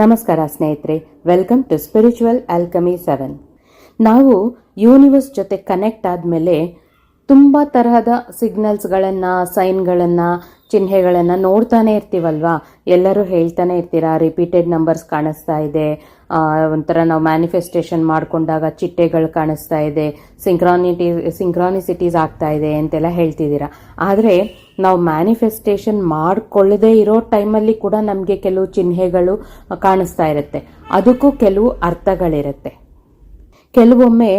ನಮಸ್ಕಾರ ಸ್ನೇಹಿತರೆ welcome to spiritual alchemy seven ನಾವು ಯೂನಿವರ್ಸ್ ಜೊತೆ ಕನೆಕ್ಟ್ ಆದಮೇಲೆ ತುಂಬ ತರಹದ ಸಿಗ್ನಲ್ಸ್ಗಳನ್ನು ಸೈನ್ಗಳನ್ನು ಚಿಹ್ನೆಗಳನ್ನು ನೋಡ್ತಾನೆ ಇರ್ತೀವಲ್ವಾ? ಎಲ್ಲರೂ ಹೇಳ್ತಾನೆ ಇರ್ತೀರಾ ರಿಪೀಟೆಡ್ ನಂಬರ್ಸ್ ಕಾಣಿಸ್ತಾ ಇದೆ. ಒಂಥರ ನಾವು ಮ್ಯಾನಿಫೆಸ್ಟೇಷನ್ ಮಾಡಿಕೊಂಡಾಗ ಚಿಟ್ಟೆಗಳು ಕಾಣಿಸ್ತಾ ಇದೆ ಸಿಂಕ್ರಾನಿಟಿ ಸಿಂಕ್ರಾನಿಸಿಟೀಸ್ ಆಗ್ತಾ ಇದೆ ಅಂತೆಲ್ಲ ಹೇಳ್ತಿದ್ದೀರಾ. ಆದರೆ ನಾವು ಮ್ಯಾನಿಫೆಸ್ಟೇಷನ್ ಮಾಡಿಕೊಳ್ಳದೆ ಇರೋ ಟೈಮಲ್ಲಿ ಕೂಡ ನಮಗೆ ಕೆಲವು ಚಿಹ್ನೆಗಳು ಕಾಣಿಸ್ತಾ ಇರುತ್ತೆ. ಅದಕ್ಕೂ ಕೆಲವು ಅರ್ಥಗಳಿರುತ್ತೆ. ಕೆಲವೊಮ್ಮೆ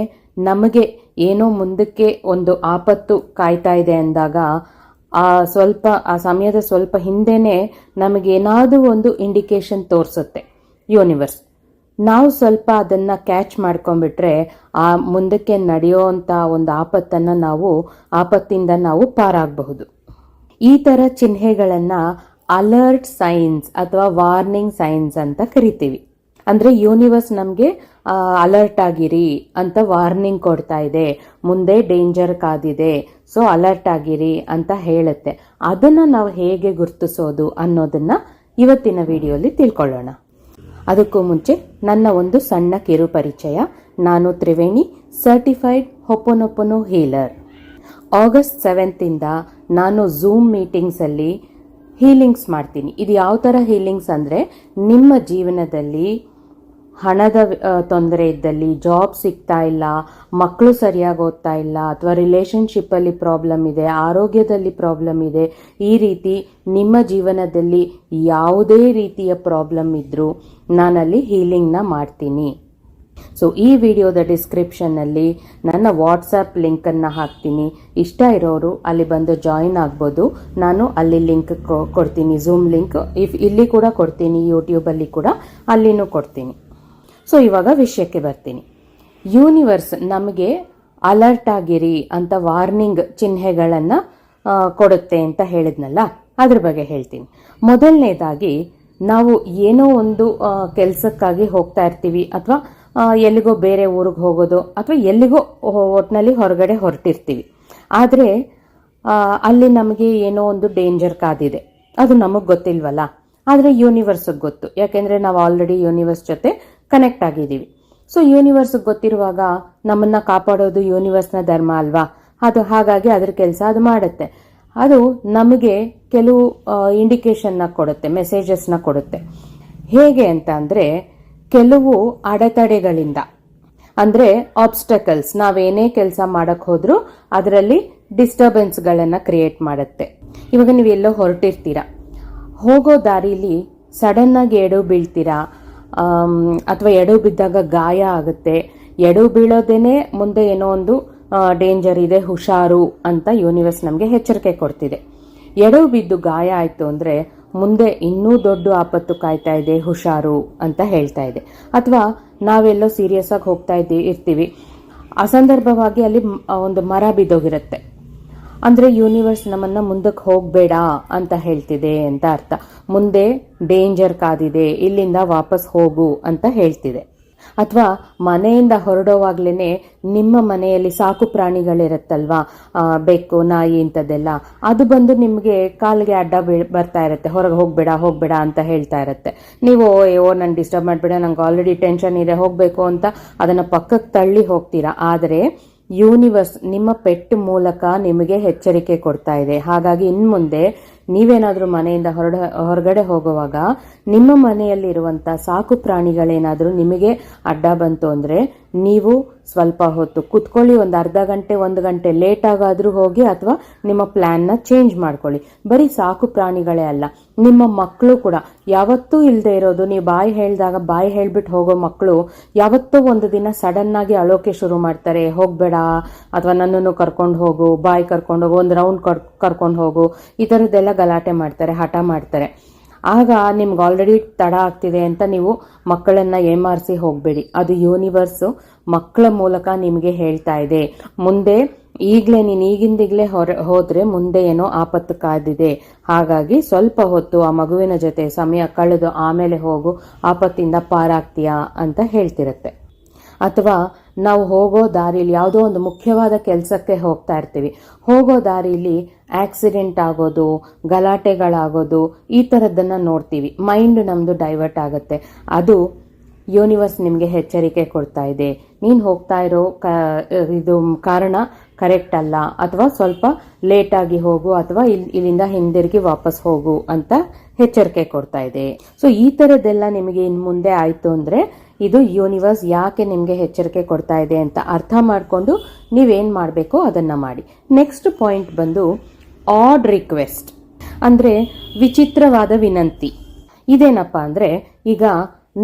ನಮಗೆ ಏನೋ ಮುಂದಕ್ಕೆ ಒಂದು ಆಪತ್ತು ಕಾಯ್ತಾ ಇದೆ ಅಂದಾಗ ಆ ಸ್ವಲ್ಪ, ಆ ಸಮಯದ ಸ್ವಲ್ಪ ಹಿಂದೆನೆ ನಮಗೇನಾದರೂ ಒಂದು ಇಂಡಿಕೇಶನ್ ತೋರಿಸುತ್ತೆ. ಯೂನಿವರ್ಸ್ ನಾವು ಸ್ವಲ್ಪ ಅದನ್ನ ಕ್ಯಾಚ್ ಮಾಡ್ಕೊಂಡ್ಬಿಟ್ರೆ ಆ ಮುಂದಕ್ಕೆ ನಡೆಯುವಂಥ ಒಂದು ಆಪತ್ತನ್ನು ನಾವು, ಆಪತ್ತಿಂದ ನಾವು ಪಾರಾಗಬಹುದು. ಈ ಥರ ಚಿಹ್ನೆಗಳನ್ನು ಅಲರ್ಟ್ ಸೈನ್ಸ್ ಅಥವಾ ವಾರ್ನಿಂಗ್ ಸೈನ್ಸ್ ಅಂತ ಕರಿತೀವಿ. ಅಂದ್ರೆ ಯೂನಿವರ್ಸ್ ನಮಗೆ ಅಲರ್ಟ್ ಆಗಿರಿ ಅಂತ ವಾರ್ನಿಂಗ್ ಕೊಡ್ತಾ ಇದೆ. ಮುಂದೆ ಡೇಂಜರ್ ಕಾದಿದೆ ಸೊ ಅಲರ್ಟ್ ಆಗಿರಿ ಅಂತ ಹೇಳುತ್ತೆ. ಅದನ್ನ ನಾವು ಹೇಗೆ ಗುರುತಿಸೋದು ಅನ್ನೋದನ್ನ ಇವತ್ತಿನ ವಿಡಿಯೋಲಿ ತಿಳ್ಕೊಳ್ಳೋಣ. ಅದಕ್ಕೂ ಮುಂಚೆ ನನ್ನ ಒಂದು ಸಣ್ಣ ಕಿರು ಪರಿಚಯ. ನಾನು Triveni certified hooponopono healer August ಸೆವೆಂತಿಂದ ನಾನು ಝೂಮ್ ಮೀಟಿಂಗ್ಸಲ್ಲಿ ಹೀಲಿಂಗ್ಸ್ ಮಾಡ್ತೀನಿ. ಇದು ಯಾವ ಥರ ಹೀಲಿಂಗ್ಸ್ ಅಂದರೆ ನಿಮ್ಮ ಜೀವನದಲ್ಲಿ ಹಣದ ತೊಂದರೆ ಇದ್ದಲ್ಲಿ ಜಾಬ್ ಸಿಗ್ತಾ ಇಲ್ಲ ಮಕ್ಕಳು ಸರಿಯಾಗಿ ಓದ್ತಾ ಇಲ್ಲ, ಅಥವಾ ರಿಲೇಶನ್ಶಿಪ್ಪಲ್ಲಿ ಪ್ರಾಬ್ಲಮ್ ಇದೆ, ಆರೋಗ್ಯದಲ್ಲಿ ಪ್ರಾಬ್ಲಮ್ ಇದೆ, ಈ ರೀತಿ ನಿಮ್ಮ ಜೀವನದಲ್ಲಿ ಯಾವುದೇ ರೀತಿಯ ಪ್ರಾಬ್ಲಮ್ ಇದ್ದರೂ ನಾನಲ್ಲಿ ಹೀಲಿಂಗ್ನ ಮಾಡ್ತೀನಿ. ಸೊ ಈ ವಿಡಿಯೋದ ಡಿಸ್ಕ್ರಿಪ್ಷನ್ನಲ್ಲಿ ನನ್ನ ವಾಟ್ಸಪ್ ಲಿಂಕನ್ನು ಹಾಕ್ತೀನಿ. ಇಷ್ಟ ಇರೋರು ಅಲ್ಲಿ ಬಂದು ಜಾಯಿನ್ ಆಗ್ಬೋದು. ನಾನು ಅಲ್ಲಿ ಲಿಂಕ್ ಕೊಡ್ತೀನಿ ಝೂಮ್ ಲಿಂಕ್ ಇಫ್ ಇಲ್ಲಿ ಕೂಡ ಕೊಡ್ತೀನಿ ಯೂಟ್ಯೂಬಲ್ಲಿ ಕೂಡ ಅಲ್ಲಿನೂ ಕೊಡ್ತೀನಿ. ಸೊ ಇವಾಗ ವಿಷಯಕ್ಕೆ ಬರ್ತೀನಿ. ಯೂನಿವರ್ಸ್ ನಮಗೆ ಅಲರ್ಟ್ ಆಗಿರಿ ಅಂತ ವಾರ್ನಿಂಗ್ ಚಿಹ್ನೆಗಳನ್ನು ಕೊಡುತ್ತೆ ಅಂತ ಹೇಳಿದ್ನಲ್ಲ, ಅದ್ರ ಬಗ್ಗೆ ಹೇಳ್ತೀನಿ. ಮೊದಲನೇದಾಗಿ, ನಾವು ಏನೋ ಒಂದು ಕೆಲಸಕ್ಕಾಗಿ ಹೋಗ್ತಾ ಇರ್ತೀವಿ ಅಥವಾ ಎಲ್ಲಿಗೋ ಬೇರೆ ಊರಿಗೆ ಹೋಗೋದು ಅಥವಾ ಎಲ್ಲಿಗೋ ಒಟ್ಟಿನಲ್ಲಿ ಹೊರಗಡೆ ಹೊರಟಿರ್ತೀವಿ. ಆದರೆ ಅಲ್ಲಿ ನಮಗೆ ಏನೋ ಒಂದು ಡೇಂಜರ್ ಕಾದಿದೆ. ಅದು ನಮಗೆ ಗೊತ್ತಿಲ್ವಲ್ಲ? ಆದರೆ ಯೂನಿವರ್ಸಿಗೆ ಗೊತ್ತು. ಯಾಕೆಂದರೆ ನಾವು ಆಲ್ರೆಡಿ ಯೂನಿವರ್ಸ್ ಜೊತೆ ಕನೆಕ್ಟ್ ಆಗಿದ್ದೀವಿ. ಸೊ ಯೂನಿವರ್ಸ್ ಗೊತ್ತಿರುವಾಗ ನಮ್ಮನ್ನ ಕಾಪಾಡೋದು ಯೂನಿವರ್ಸ್ನ ಧರ್ಮ ಅಲ್ವಾ? ಅದು ಹಾಗಾಗಿ ಅದ್ರ ಕೆಲಸ ಅದು ಮಾಡುತ್ತೆ. ಅದು ನಮಗೆ ಕೆಲವು ಇಂಡಿಕೇಶನ್ನ ಕೊಡುತ್ತೆ ಮೆಸೇಜಸ್ನ ಕೊಡುತ್ತೆ. ಹೇಗೆ ಅಂತ ಅಂದರೆ, ಕೆಲವು ಅಡೆತಡೆಗಳಿಂದ, ಅಂದರೆ ಆಬ್ಸ್ಟಕಲ್ಸ್ ನಾವೇನೇ ಕೆಲಸ ಮಾಡಕ್ ಹೋದ್ರೂ ಅದರಲ್ಲಿ ಡಿಸ್ಟರ್ಬೆನ್ಸ್ಗಳನ್ನು ಕ್ರಿಯೇಟ್ ಮಾಡುತ್ತೆ. ಇವಾಗ ನೀವು ಎಲ್ಲೋ ಹೊರಟಿರ್ತೀರಾ. ಹೋಗೋ ದಾರಿಲಿ ಸಡನ್ ಆಗಿ ಎಡು ಬೀಳ್ತೀರಾ ಅಥವಾ ಎಡವು ಬಿದ್ದಾಗ ಗಾಯ ಆಗುತ್ತೆ. ಎಡವು ಬೀಳೋದೇನೆ ಮುಂದೆ ಏನೋ ಒಂದು ಡೇಂಜರ್ ಇದೆ, ಹುಷಾರು ಅಂತ ಯೂನಿವರ್ಸ್ ನಮಗೆ ಎಚ್ಚರಿಕೆ ಕೊಡ್ತಿದೆ. ಎಡವು ಬಿದ್ದು ಗಾಯ ಆಯಿತು ಅಂದರೆ ಮುಂದೆ ಇನ್ನೂ ದೊಡ್ಡ ಆಪತ್ತು ಕಾಯ್ತಾ ಇದೆ, ಹುಷಾರು ಅಂತ ಹೇಳ್ತಾ ಇದೆ. ಅಥವಾ ನಾವೆಲ್ಲೋ ಸೀರಿಯಸ್ ಆಗಿ ಹೋಗ್ತಾ ಇದ್ದೀವಿ ಇರ್ತೀವಿ. ಅಸಂದರ್ಭವಾಗಿ ಅಲ್ಲಿ ಒಂದು ಮರ ಬಿದ್ದೋಗಿರುತ್ತೆ. ಅಂದರೆ ಯೂನಿವರ್ಸ್ ನಮ್ಮನ್ನ ಮುಂದಕ್ಕೆ ಹೋಗಬೇಡ ಅಂತ ಹೇಳ್ತಿದೆ ಅಂತ ಅರ್ಥ. ಮುಂದೆ ಡೇಂಜರ್ ಕಾದಿದೆ, ಇಲ್ಲಿಂದ ವಾಪಸ್ ಹೋಗು ಅಂತ ಹೇಳ್ತಿದೆ. ಅಥವಾ ಮನೆಯಿಂದ ಹೊರಡೋವಾಗ್ಲೇ ನಿಮ್ಮ ಮನೆಯಲ್ಲಿ ಸಾಕು ಪ್ರಾಣಿಗಳಿರುತ್ತಲ್ವಾ? ಬೆಕ್ಕು, ನಾಯಿ ಇಂಥದ್ದೆಲ್ಲ. ಅದು ಬಂದು ನಿಮಗೆ ಕಾಲಿಗೆ ಅಡ್ಡ ಬರ್ತಾ ಇರುತ್ತೆ. ಹೊರಗೆ ಹೋಗಬೇಡ ಹೋಗಬೇಡ ಅಂತ ಹೇಳ್ತಾ ಇರುತ್ತೆ. ನೀವು, ಓ ನಾನು ಡಿಸ್ಟರ್ಬ್ ಮಾಡಬೇಡ, ನಂಗೆ ಆಲ್ರೆಡಿ ಟೆನ್ಷನ್ ಇದೆ, ಹೋಗಬೇಕು ಅಂತ ಅದನ್ನು ಪಕ್ಕಕ್ಕೆ ತಳ್ಳಿ ಹೋಗ್ತೀರಾ? ಆದರೆ ಯೂನಿವರ್ಸ್ ನಿಮ್ಮ ಪೆಟ್ ಮೂಲಕ ನಿಮಗೆ ಎಚ್ಚರಿಕೆ ಕೊಡ್ತಾ ಇದೆ. ಹಾಗಾಗಿ ಇನ್ನು ಮುಂದೆ ನೀವೇನಾದರೂ ಮನೆಯಿಂದ ಹೊರಡ, ಹೊರಗಡೆ ಹೋಗುವಾಗ ನಿಮ್ಮ ಮನೆಯಲ್ಲಿರುವಂಥ ಸಾಕು ಪ್ರಾಣಿಗಳೇನಾದರೂ ನಿಮಗೆ ಅಡ್ಡ ಬಂತು ಅಂದರೆ ನೀವು ಸ್ವಲ್ಪ ಹೊತ್ತು ಕುತ್ಕೊಳ್ಳಿ, ಒಂದು ಅರ್ಧ ಗಂಟೆ, ಒಂದು ಗಂಟೆ ಲೇಟ್ ಆಗಾದರೂ ಹೋಗಿ ಅಥವಾ ನಿಮ್ಮ ಪ್ಲ್ಯಾನ್ನ ಚೇಂಜ್ ಮಾಡ್ಕೊಳ್ಳಿ. ಬರೀ ಸಾಕು ಪ್ರಾಣಿಗಳೇ ಅಲ್ಲ, ನಿಮ್ಮ ಮಕ್ಕಳು ಕೂಡ. ಯಾವತ್ತೂ ಇಲ್ಲದೆ ಇರೋದು, ನೀವು ಬಾಯಿ ಹೇಳಿದಾಗ ಬಾಯಿ ಹೇಳ್ಬಿಟ್ಟು ಹೋಗೋ ಮಕ್ಕಳು ಯಾವತ್ತೂ ಒಂದು ದಿನ ಸಡನ್ ಆಗಿ ಅಳೋಕೆ ಶುರು ಮಾಡ್ತಾರೆ. ಹೋಗಬೇಡ, ಅಥವಾ ನನ್ನನ್ನು ಕರ್ಕೊಂಡು ಹೋಗು, ಬಾಯಿ ಕರ್ಕೊಂಡು ಹೋಗು, ಒಂದು ರೌಂಡ್ ಕರ್ಕೊಂಡು ಹೋಗು, ಈ ಥರದ್ದೆಲ್ಲ ಗಲಾಟೆ ಮಾಡ್ತಾರೆ, ಹಠ ಮಾಡ್ತಾರೆ. ಆಗ ನಿಮ್ಗೆ ಆಲ್ರೆಡಿ ತಡ ಆಗ್ತಿದೆ ಅಂತ ನೀವು ಮಕ್ಕಳನ್ನ ಏಮಾರಿಸಿ ಹೋಗಬೇಡಿ. ಅದು ಯೂನಿವರ್ಸು ಮಕ್ಕಳ ಮೂಲಕ ನಿಮಗೆ ಹೇಳ್ತಾ ಇದೆ. ಮುಂದೆ ಈಗಲೇ ನೀನು ಈಗಿಂದಿಗ್ಲೇ ಹೊರ, ಹೋದ್ರೆ ಮುಂದೆ ಏನೋ ಆಪತ್ತು ಕಾದಿದೆ. ಹಾಗಾಗಿ ಸ್ವಲ್ಪ ಹೊತ್ತು ಆ ಮಗುವಿನ ಜೊತೆ ಸಮಯ ಕಳೆದು ಆಮೇಲೆ ಹೋಗು. ಆಪತ್ತಿಂದ ಪಾರಾಗ್ತೀಯಾ ಅಂತ ಹೇಳ್ತಿರುತ್ತೆ. ಅಥವಾ ನಾವು ಹೋಗೋ ದಾರಿಲಿ ಯಾವುದೋ ಒಂದು ಮುಖ್ಯವಾದ ಕೆಲಸಕ್ಕೆ ಹೋಗ್ತಾ ಇರ್ತೀವಿ. ಹೋಗೋ ದಾರಿಲಿ ಆಕ್ಸಿಡೆಂಟ್ ಆಗೋದು, ಗಲಾಟೆಗಳಾಗೋದು, ಈ ಥರದ್ದನ್ನು ನೋಡ್ತೀವಿ. ಮೈಂಡ್ ನಮ್ಮದು ಡೈವರ್ಟ್ ಆಗುತ್ತೆ. ಅದು ಯೂನಿವರ್ಸ್ ನಿಮಗೆ ಎಚ್ಚರಿಕೆ ಕೊಡ್ತಾ ಇದೆ. ನೀನು ಹೋಗ್ತಾ ಇರೋ ಕ, ಇದು ಕಾರಣ ಕರೆಕ್ಟ್ ಅಲ್ಲ. ಅಥವಾ ಸ್ವಲ್ಪ ಲೇಟಾಗಿ ಹೋಗು, ಅಥವಾ ಇಲ್, ಇಲ್ಲಿಂದ ಹಿಂದಿರುಗಿ ವಾಪಸ್ ಹೋಗು ಅಂತ ಎಚ್ಚರಿಕೆ ಕೊಡ್ತಾ ಇದೆ. ಸೊ ಈ ಥರದ್ದೆಲ್ಲ ನಿಮಗೆ ಇನ್ನು ಮುಂದೆ ಆಯಿತು ಅಂದರೆ ಇದು ಯೂನಿವರ್ಸ್ ಯಾಕೆ ನಿಮಗೆ ಎಚ್ಚರಿಕೆ ಕೊಡ್ತಾ ಇದೆ ಅಂತ ಅರ್ಥ ಮಾಡಿಕೊಂಡು ನೀವೇನು ಮಾಡಬೇಕು ಅದನ್ನು ಮಾಡಿ. ನೆಕ್ಸ್ಟ್ ಪಾಯಿಂಟ್ ಬಂದು ಆಡ್ ರಿಕ್ವೆಸ್ಟ್ ಅಂದರೆ ವಿಚಿತ್ರವಾದ ವಿನಂತಿ. ಇದೇನಪ್ಪ ಅಂದರೆ ಈಗ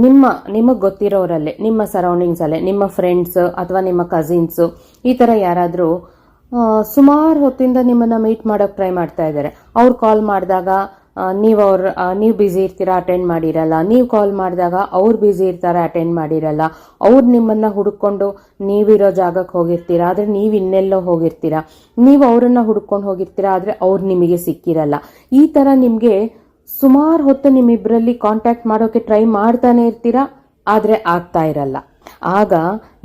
ನಿಮ್ಮ, ನಿಮಗೆ ಗೊತ್ತಿರೋರಲ್ಲೇ, ನಿಮ್ಮ ಸರೌಂಡಿಂಗ್ಸಲ್ಲೇ ನಿಮ್ಮ ಫ್ರೆಂಡ್ಸ್ ಅಥವಾ ನಿಮ್ಮ ಕಸಿನ್ಸು ಈ ಥರ ಯಾರಾದರೂ ಸುಮಾರು ಹೊತ್ತಿಂದ ನಿಮ್ಮನ್ನು ಮೀಟ್ ಮಾಡೋಕ್ಕೆ ಟ್ರೈ ಮಾಡ್ತಾ ಇದ್ದಾರೆ. ಅವ್ರು ಕಾಲ್ ಮಾಡಿದಾಗ ನೀವು ಅವ್ರ ನೀವು ಬ್ಯುಸಿ ಇರ್ತೀರಾ ಅಟೆಂಡ್ ಮಾಡಿರಲ್ಲ. ನೀವು ಕಾಲ್ ಮಾಡಿದಾಗ ಅವ್ರು ಬ್ಯುಸಿ ಇರ್ತಾರೆ ಅಟೆಂಡ್ ಮಾಡಿರಲ್ಲ. ಅವ್ರು ನಿಮ್ಮನ್ನು ಹುಡುಕೊಂಡು ನೀವಿರೋ ಜಾಗಕ್ಕೆ ಹೋಗಿರ್ತೀರಾ, ಆದರೆ ನೀವು ಇನ್ನೆಲ್ಲೋ ಹೋಗಿರ್ತೀರಾ. ನೀವು ಅವರನ್ನು ಹುಡ್ಕೊಂಡು ಹೋಗಿರ್ತೀರಾ, ಆದರೆ ಅವ್ರು ನಿಮಗೆ ಸಿಕ್ಕಿರಲ್ಲ. ಈ ಥರ ನಿಮಗೆ ಸುಮಾರು ಹೊತ್ತು ನಿಮ್ಮಿಬ್ಬರಲ್ಲಿ ಕಾಂಟ್ಯಾಕ್ಟ್ ಮಾಡೋಕೆ ಟ್ರೈ ಮಾಡ್ತಾನೆ ಇರ್ತೀರಾ, ಆದರೆ ಆಗ್ತಾ ಇರಲ್ಲ. ಆಗ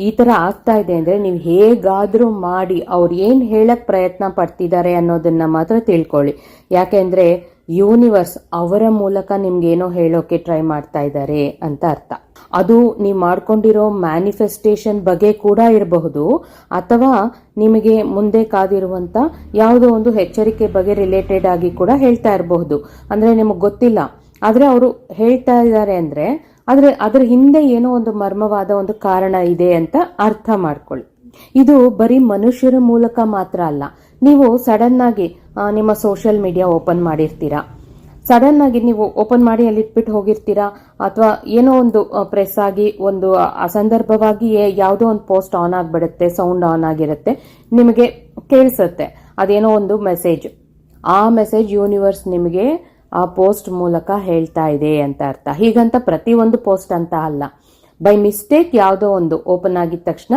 ಈ ಥರ ಆಗ್ತಾ ಇದೆ ಅಂದರೆ ನೀವು ಹೇಗಾದರೂ ಮಾಡಿ ಅವ್ರು ಏನು ಹೇಳಕ್ಕೆ ಪ್ರಯತ್ನ ಪಡ್ತಿದ್ದಾರೆ ಅನ್ನೋದನ್ನ ಮಾತ್ರ ತಿಳ್ಕೊಳ್ಳಿ. ಯಾಕೆಂದರೆ ಯೂನಿವರ್ಸ್ ಅವರ ಮೂಲಕ ನಿಮ್ಗೇನೋ ಹೇಳೋಕೆ ಟ್ರೈ ಮಾಡ್ತಾ ಇದ್ದಾರೆ ಅಂತ ಅರ್ಥ. ಅದು ನೀವು ಮಾಡ್ಕೊಂಡಿರೋ ಮ್ಯಾನಿಫೆಸ್ಟೇಷನ್ ಬಗ್ಗೆ ಕೂಡ ಇರಬಹುದು, ಅಥವಾ ನಿಮಗೆ ಮುಂದೆ ಕಾದಿರುವಂತ ಯಾವುದೋ ಒಂದು ಎಚ್ಚರಿಕೆ ಬಗ್ಗೆ ರಿಲೇಟೆಡ್ ಆಗಿ ಕೂಡ ಹೇಳ್ತಾ ಇರಬಹುದು. ಅಂದ್ರೆ ನಿಮಗೆ ಗೊತ್ತಿಲ್ಲ, ಆದ್ರೆ ಅವರು ಹೇಳ್ತಾ ಇದ್ದಾರೆ ಅಂದ್ರೆ ಆದ್ರೆ ಅದರ ಹಿಂದೆ ಏನೋ ಒಂದು ಮರ್ಮವಾದ ಒಂದು ಕಾರಣ ಇದೆ ಅಂತ ಅರ್ಥ ಮಾಡ್ಕೊಳ್ಳಿ. ಇದು ಬರೀ ಮನುಷ್ಯರ ಮೂಲಕ ಮಾತ್ರ ಅಲ್ಲ, ನೀವು ಸಡನ್ ಆಗಿ ನಿಮ್ಮ ಸೋಷಿಯಲ್ ಮೀಡಿಯಾ ಓಪನ್ ಮಾಡಿರ್ತೀರಾ? ಸಡನ್ ಆಗಿ ನೀವು ಓಪನ್ ಮಾಡಿ ಅಲ್ಲಿ ಇಟ್ಬಿಟ್ಟು ಹೋಗಿರ್ತೀರಾ? ಅಥವಾ ಏನೋ ಒಂದು ಪ್ರೆಸ್ ಆಗಿ ಒಂದು ಅಸಂದರ್ಭವಾಗಿ ಯಾವುದೋ ಒಂದು ಪೋಸ್ಟ್ ಆನ್ ಆಗಿಬಿಡುತ್ತೆ ಸೌಂಡ್ ಆನ್ ಆಗಿರುತ್ತೆ, ನಿಮಗೆ ಕೇಳಿಸುತ್ತೆ. ಅದೇನೋ ಒಂದು ಮೆಸೇಜ್ ಆ ಮೆಸೇಜ್ ಯೂನಿವರ್ಸ್ ನಿಮಗೆ ಆ ಪೋಸ್ಟ್ ಮೂಲಕ ಹೇಳ್ತಾ ಇದೆ ಅಂತ ಅರ್ಥ. ಹೀಗಂತ ಪ್ರತಿಯೊಂದು ಪೋಸ್ಟ್ ಅಂತ ಅಲ್ಲ. ಬೈ ಮಿಸ್ಟೇಕ್ ಯಾವುದೋ ಒಂದು ಓಪನ್ ಆಗಿದ ತಕ್ಷಣ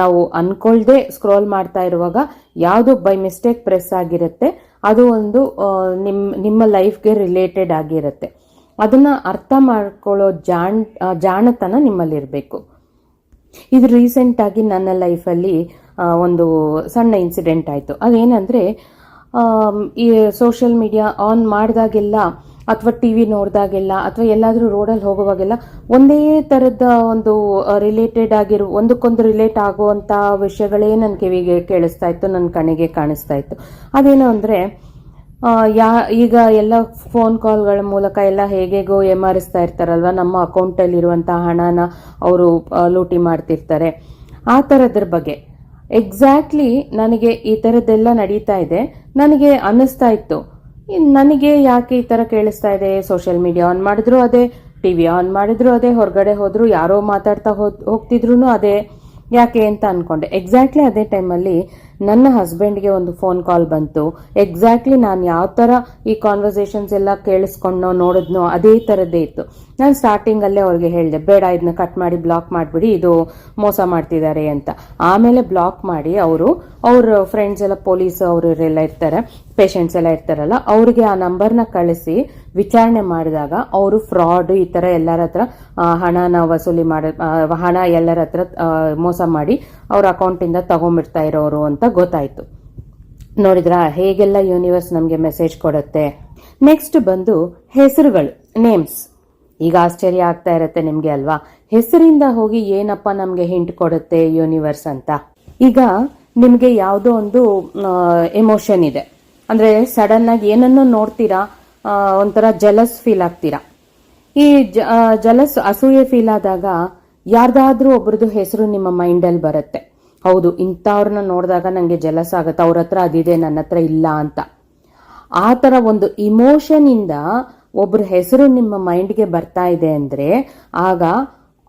ನಾವು ಅನ್ಕೊಳ್ದೆ ಸ್ಕ್ರೋಲ್ ಮಾಡ್ತಾ ಇರುವಾಗ ಯಾವುದು ಬೈ ಮಿಸ್ಟೇಕ್ ಪ್ರೆಸ್ ಆಗಿರುತ್ತೆ. ಅದು ಒಂದು ನಿಮ್ಮ ನಿಮ್, ನಿಮ್ಮ ಲೈಫ್ಗೆ ರಿಲೇಟೆಡ್ ಆಗಿರುತ್ತೆ. ಅದನ್ನ ಅರ್ಥ ಮಾಡ್ಕೊಳ್ಳೋ ಜಾಣ್ ಜಾಣತನ ನಿಮ್ಮಲ್ಲಿರಬೇಕು. ಇದು ರೀಸೆಂಟ್ ಆಗಿ ನನ್ನ ಲೈಫಲ್ಲಿ ಒಂದು ಸಣ್ಣ ಇನ್ಸಿಡೆಂಟ್ ಆಯಿತು. ಅದೇನಂದರೆ ಈ ಸೋಷಿಯಲ್ ಮೀಡಿಯಾ ಆನ್ ಮಾಡಿದಾಗೆಲ್ಲ ಅಥವಾ ಟಿ ವಿ ನೋಡಿದಾಗೆಲ್ಲ ಅಥವಾ ಎಲ್ಲಾದರೂ ರೋಡಲ್ಲಿ ಹೋಗುವಾಗೆಲ್ಲ ಒಂದೇ ಥರದ ಒಂದು ರಿಲೇಟೆಡ್ ಆಗಿರೋ, ಒಂದಕ್ಕೊಂದು ರಿಲೇಟ್ ಆಗುವಂಥ ವಿಷಯಗಳೇ ನನ್ನ ಕಿವಿಗೆ ಕೇಳಿಸ್ತಾ ಇತ್ತು ನನ್ನ ಕಣ್ಣಿಗೆ ಕಾಣಿಸ್ತಾ ಇತ್ತು. ಅದೇನು ಅಂದರೆ ಯಾ, ಈಗ ಎಲ್ಲ ಫೋನ್ ಕಾಲ್ಗಳ ಮೂಲಕ ಎಲ್ಲ ಹೇಗೇಗೋ ಎಮಾರಿಸ್ತಾ ಇರ್ತಾರಲ್ವ, ನಮ್ಮ ಅಕೌಂಟಲ್ಲಿರುವಂಥ ಹಣನ ಅವರು ಲೂಟಿ ಮಾಡ್ತಿರ್ತಾರೆ. ಆ ಥರದ್ರ ಬಗ್ಗೆ. ಎಕ್ಸಾಕ್ಟ್ಲಿ ನನಗೆ ಈ ಥರದ್ದೆಲ್ಲ ನಡೀತಾ ಇದೆ, ನನಗೆ ಅನ್ನಿಸ್ತಾ ಇತ್ತು. ನನಗೆ ಯಾಕೆ ಈ ಥರ ಕೇಳಿಸ್ತಾ ಇದೆ? ಸೋಷಿಯಲ್ ಮೀಡಿಯಾ ಆನ್ ಮಾಡಿದ್ರು ಅದೇ ಟಿ ವಿ ಆನ್ ಮಾಡಿದ್ರು ಅದೇ, ಹೊರಗಡೆ ಹೋದ್ರು, ಯಾರೋ ಮಾತಾಡ್ತಾ ಹೋಗ್ತಿದ್ರು ಅದೇ. ಯಾಕೆ ಅಂತ ಅನ್ಕೊಂಡೆ. ಎಕ್ಸಾಕ್ಟ್ಲಿ ಅದೇ ಟೈಮಲ್ಲಿ ನನ್ನ ಹಸ್ಬೆಂಡ್ಗೆ ಒಂದು ಫೋನ್ ಕಾಲ್ ಬಂತು. ಎಕ್ಸಾಕ್ಟ್ಲಿ ನಾನು ಯಾವ ಥರ ಈ ಕಾನ್ವರ್ಸೇಷನ್ಸ್ ಎಲ್ಲ ಕೇಳಿಸ್ಕೊಂಡೋ ನೋಡಿದ್ನೋ, ಅದೇ ಥರದ್ದೇ ಇತ್ತು. ನಾನು ಸ್ಟಾರ್ಟಿಂಗಲ್ಲೇ ಅವ್ರಿಗೆ ಹೇಳಿದೆ, ಬೇಡ ಇದನ್ನ ಕಟ್ ಮಾಡಿ ಬ್ಲಾಕ್ ಮಾಡಿಬಿಡಿ, ಇದು ಮೋಸ ಮಾಡ್ತಿದ್ದಾರೆ ಅಂತ. ಆಮೇಲೆ ಬ್ಲಾಕ್ ಮಾಡಿ ಅವರು, ಅವ್ರ ಫ್ರೆಂಡ್ಸ್ ಎಲ್ಲ ಪೊಲೀಸ್ ಅವರು ಎಲ್ಲ ಇರ್ತಾರೆ ಪೇಷಂಟ್ಸ್ ಎಲ್ಲ ಇರ್ತಾರಲ್ಲ, ಅವ್ರಿಗೆ ಆ ನಂಬರ್ನ ಕಳಿಸಿ ವಿಚಾರಣೆ ಮಾಡಿದಾಗ ಅವರು ಫ್ರಾಡ್ ಈ ಥರ ಎಲ್ಲರ ಹತ್ರ ಹಣನ ವಸೂಲಿ ಮಾಡ ಹಣ ಎಲ್ಲರ ಹತ್ರ ಮೋಸ ಮಾಡಿ ಅವ್ರ ಅಕೌಂಟಿಂದ ತಗೊಂಬಿಡ್ತಾ ಇರೋರು ಅಂತ ಗೊತ್ತಾಯ್ತು. ನೋಡಿದ್ರಾ ಹೇಗೆಲ್ಲ ಯೂನಿವರ್ಸ್ ನಮಗೆ ಮೆಸೇಜ್ ಕೊಡುತ್ತೆ. ನೆಕ್ಸ್ಟ್ ಬಂದು ಹೆಸರುಗಳು ನೇಮ್ಸ್ ಈಗ ಆಶ್ಚರ್ಯ ಆಗ್ತಾ ಇರತ್ತೆ ನಿಮಗೆ ಅಲ್ವಾ? ಹೆಸರಿಂದ ಹೋಗಿ ಏನಪ್ಪ ನಮಗೆ ಹಿಂಟ್ ಕೊಡುತ್ತೆ ಯೂನಿವರ್ಸ್ ಅಂತ? ಈಗ ನಿಮಗೆ ಯಾವುದೋ ಒಂದು ಎಮೋಷನ್ ಇದೆ. ಅಂದ್ರೆ ಸಡನ್ ಆಗಿ ಏನನ್ನೋ ನೋಡ್ತೀರಾ ಒಂಥರ ಜಲಸ್ ಫೀಲ್ ಆಗ್ತೀರಾ. ಈ ಜಲಸ್ ಅಸೂಯೆ ಫೀಲ್ ಆದಾಗ ಯಾರ್ದಾದ್ರೂ ಒಬ್ರದ್ದು ಹೆಸರು ನಿಮ್ಮ ಮೈಂಡಲ್ಲಿ ಬರುತ್ತೆ. ಹೌದು, ಇಂಥವ್ರನ್ನ ನೋಡಿದಾಗ ನನಗೆ ಜಲಸ ಆಗುತ್ತೆ, ಅವ್ರ ಹತ್ರ ಅದಿದೆ ನನ್ನ ಹತ್ರ ಇಲ್ಲ ಅಂತ. ಆ ಥರ ಒಂದು ಇಮೋಷನ್ ಇಂದ ಒಬ್ರ ಹೆಸರು ನಿಮ್ಮ ಮೈಂಡ್ಗೆ ಬರ್ತಾ ಇದೆ ಅಂದ್ರೆ, ಆಗ